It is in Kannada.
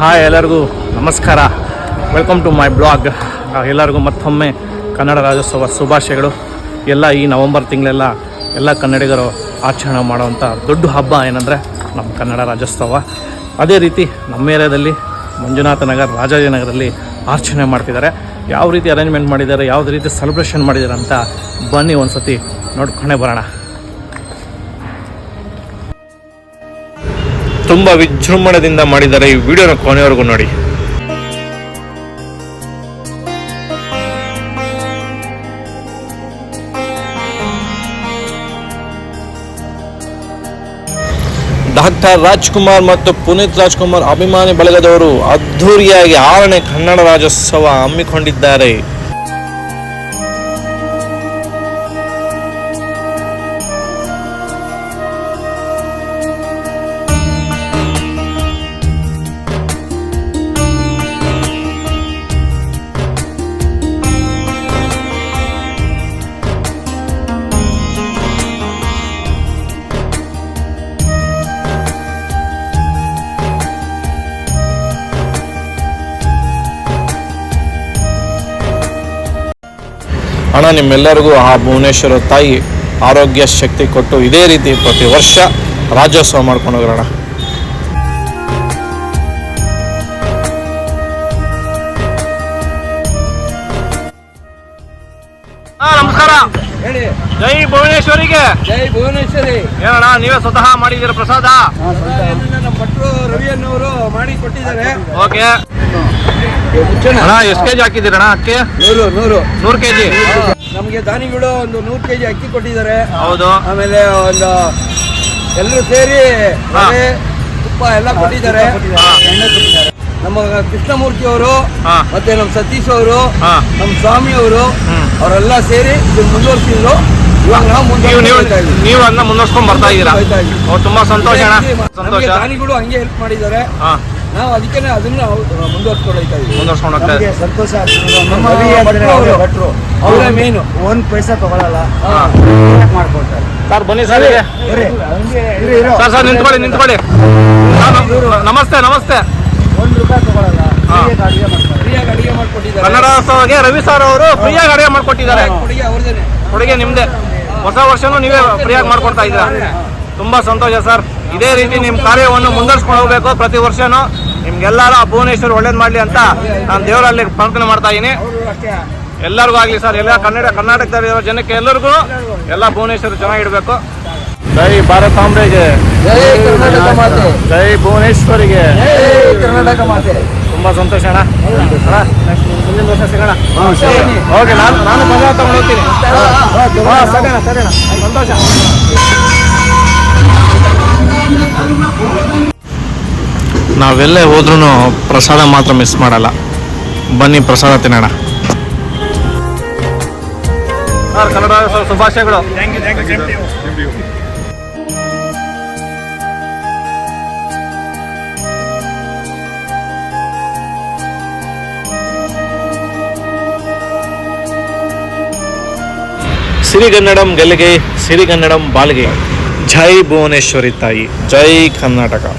ಹಾಯ್ ಎಲ್ಲರಿಗೂ ನಮಸ್ಕಾರ. ವೆಲ್ಕಮ್ ಟು ಮೈ ಬ್ಲಾಗ್ ಎಲ್ಲರಿಗೂ ಮತ್ತೊಮ್ಮೆ ಕನ್ನಡ ರಾಜ್ಯೋತ್ಸವ ಶುಭಾಶಯಗಳು. ಎಲ್ಲ ಈ ನವಂಬರ್ ತಿಂಗಳೆಲ್ಲ ಎಲ್ಲ ಕನ್ನಡಿಗರು ಆಚರಣೆ ಮಾಡುವಂಥ ದೊಡ್ಡ ಹಬ್ಬ ಏನಂದರೆ ನಮ್ಮ ಕನ್ನಡ ರಾಜ್ಯೋತ್ಸವ. ಅದೇ ರೀತಿ ನಮ್ಮ ಏರಿಯಾದಲ್ಲಿ ಮಂಜುನಾಥ ನಗರ್ ರಾಜಾಜಿನಗರಲ್ಲಿ ಆಚರಣೆ ಮಾಡ್ತಿದ್ದಾರೆ. ಯಾವ ರೀತಿ ಅರೇಂಜ್ಮೆಂಟ್ ಮಾಡಿದ್ದಾರೆ, ಯಾವ ರೀತಿ ಸೆಲೆಬ್ರೇಷನ್ ಮಾಡಿದ್ದಾರೆ ಅಂತ ಬನ್ನಿ ಒಂದು ಸತಿ ನೋಡ್ಕೊಂಡೇ ಬರೋಣ. ತುಂಬ ವಿಜೃಂಭಣೆಯಿಂದ ಮಾಡಿದ್ದಾರೆ ಈ ವಿಡಿಯೋನ ಕೊನೆವರೆಗೂ ನೋಡಿ. ಡಾಕ್ಟರ್ ರಾಜ್ಕುಮಾರ್ ಮತ್ತು ಪುನೀತ್ ರಾಜ್ಕುಮಾರ್ ಅಭಿಮಾನಿ ಬಳಗದವರು ಅದ್ಧೂರಿಯಾಗಿ ಆರನೇ ಕನ್ನಡ ರಾಜ್ಯೋತ್ಸವ ಹಮ್ಮಿಕೊಂಡಿದ್ದಾರೆ. ಹಣ ನಿಮ್ಮೆಲ್ಲರಿಗೂ ಆ ಭುವನೇಶ್ವರ ತಾಯಿ ಆರೋಗ್ಯ ಶಕ್ತಿ ಕೊಟ್ಟು ಇದೇ ರೀತಿ ಪ್ರತಿ ವರ್ಷ ರಾಜ್ಯೋತ್ಸವ ಮಾಡ್ಕೊಂಡು ಹೋಗೋಣ ನಮಸ್ಕಾರ. ಹೇಳಿ. ಜೈ ಭುವನೇಶ್ವರಿಗೆ. ಜೈ ಭುವನೇಶ್ವರಿ. ಏನಣ್ಣ ನೀವೇ ಸ್ವತಃ ಮಾಡಿದೀರ ಪ್ರಸಾದ? ನಮ್ಮ ಭಟ್ರು ರವಿಯನ್ನವರು ಮಾಡಿ ಕೊಟ್ಟಿದ್ದಾರೆ. ಓಕೆ. ಅಣ್ಣ ಎಷ್ಟು ಕೆಜಿ ಹಾಕಿದ್ದೀರಣ್ಣ ಅಕ್ಕಿ? ನೂರು ನೂರು. ನೂರು ಕೆಜಿ? ನಮಗೆ ದಾನಿಗಳು ಒಂದು ನೂರು ಕೆಜಿ ಅಕ್ಕಿ ಕೊಟ್ಟಿದ್ದಾರೆ. ಹೌದು. ಆಮೇಲೆ ಒಂದು ಎಲ್ಲರೂ ಸೇರಿ. ರವೆ, ತುಪ್ಪ ಎಲ್ಲ ಕೊಟ್ಟಿದ್ದಾರೆ. ನಮ್ಮ ಕೃಷ್ಣಮೂರ್ತಿ ಅವರು ಹಾ. ಮತ್ತೆ ನಮ್ಮ ಸತೀಶ್ ಅವರು ಹಾ. ನಮ್ಮ ಸ್ವಾಮಿ ಅವರು ಅವರೆಲ್ಲ ಸೇರಿ ಇದನ್ನ ಮುಂದುವರಿಸಿದ್ರು. ಇವಾಗ ನಾವು ಮುಂದುವರಿಸ್ತಾ ಇದ್ದೀವಿ. ನೀವು ಅದನ್ನ ಮುಂದುವರ್ಸ್ಕೊಂಡ್ ಬರ್ತಾ ಇದ್ದೀರಾ? ಹೋಗ್ತಾ ಇದ್ದೀವಿ. ಓ ತುಂಬಾ ಸಂತೋಷ ಅಣ್ಣ. ನಮ್ಗೆ ಸಂತೋಷ. ದಾನಿಗಳು ಹಂಗೆ ಹೆಲ್ಪ್ ಮಾಡಿದ್ದಾರೆ. ಹಾ. ನಾವು ಅದಕ್ಕೆ ಅದನ್ನ ಮುಂದುವರ್ಸ್ಕೊಳ್ತಾ ಇದ್ದೀವಿ. ಹೋಗ್ತಾ ನಮಗೆ. ಸಂತೋಷ ಆಗ್ತದೆ. ನಮ್ಮ ರವಿ ಅಂದ್ರೆ ಭಟ್ರು ಅವರೇ. ಅವರು. ಭಟ್ರು. ಅವರೇ ಮೇನು ಒಂದ್ ಪೈಸಾ ತಗೊಳಲ್ಲ. ಹಾ. ಮಾಡ್ಕೊಡ್ತಾರೆ ಸರ್ ಬನ್ನಿ ಸರ್ ಹೀಗೆ. ಇರಿ, ಇರು, ಇರು. ಸರ್ ಸರ್ ನಿಂತ್ಕೊಳ್ಳಿ ನಿಂತ್ಕೊಳ್ಳಿ. ನಮ್- ನಮಸ್ತೆ ನಮಸ್ತೆ. ಒಂದ್ ರೂಪಾಯಿ ತಗೊಳಲ್ಲ. ಹಾ. ಫ್ರೀಯಾಗಿ ಅಡುಗೆ ಮಾಡ್ತಾರೆ. ಫ್ರೀಯಾಗಿ ಅಡಿಗೆ ಮಾಡ್ಕೊಟ್ಟಿದ್ದಾರೆ. ಕನ್ನಡ ರವಿ ಸರ್ ಅವರು ಫ್ರೀಯಾಗಿ ಅಡಿಗೆ ಮಾಡ್ಕೊಟ್ಟಿದ್ದಾರೆ. ಕೊಡುಗೆ ಅವ್ರದೇನೆ. ಕೊಡುಗೆ ನಿಮ್ದೆ. ಹೊಸ ವರ್ಷನೂ ನೀವೇ ಫ್ರೀಯಾಗಿ ಮಾಡ್ಕೊಡ್ತಾ ಇದ್ದೀರಾ? ತುಂಬಾ ಸಂತೋಷ ಸರ್. ಇದೇ ರೀತಿ ನಿಮ್ಮ ಕಾರ್ಯವನ್ನು ಮುಂದರ್ಸ್ಕೊಂಡು ಹೋಗ್ಬೇಕು. ಪ್ರತಿ ವರ್ಷನೂ ನಿಮ್ಗೆಲ್ಲರೂ ಆ ಭುವನೇಶ್ವರ್ ಒಳ್ಳೇದು ಮಾಡಲಿ ಅಂತ ನಾನು ದೇವರಲ್ಲಿ ಪ್ರಾರ್ಥನೆ ಮಾಡ್ತಾ ಇದ್ದೀನಿ ಎಲ್ಲರಿಗೂ ಆಗಲಿ ಸರ್. ಎಲ್ಲ ಕನ್ನಡ ಕರ್ನಾಟಕದ ಜನಕ್ಕೆ ಎಲ್ಲರಿಗೂ ಎಲ್ಲ ಭುವನೇಶ್ವರ್ ಚೆನ್ನಾಗಿಡ್ಬೇಕು ಜೈ ಭಾರತಾಂಬೆಗೆ ಜೈ ಕರ್ನಾಟಕ ಮಾತೆ. ಜೈ ಭುವನೇಶ್ವರಿಗೆ. ಜೈ ಕರ್ನಾಟಕ ಮಾತೆ. ತುಂಬಾ ಸಂತೋಷ ಅಣ್ಣ. ಮುಂದಿನ ವರ್ಷ ಸಿಗೋಣ. ಓಕೆ ನಾನು ನಾನು ಬಂಗಾರ ತಗೊಂಡು ಹೋಗ್ತೀನಿ. ಹಾಂ ಸರಿ ಅಣ್ಣ ಸರಿ ಸಂತೋಷ. ನಾವೆಲ್ಲೇ ಹೋದ್ರೂ ಪ್ರಸಾದ ಮಾತ್ರ ಮಿಸ್ ಮಾಡಲ್ಲ. ಬನ್ನಿ ಪ್ರಸಾದ ತಿನ್ನೋಣ. ಸರ್ ಕನ್ನಡ ಶುಭಾಶಯಗಳು. ಸಿರಿಗನ್ನಡಂ ಗೆಲ್ಲಿಗೆ ಸಿರಿಗನ್ನಡಂ ಬಾಲ್ಗೆ. ಜೈ ಭುವನೇಶ್ವರಿ ತಾಯಿ ಜೈ ಕರ್ನಾಟಕ.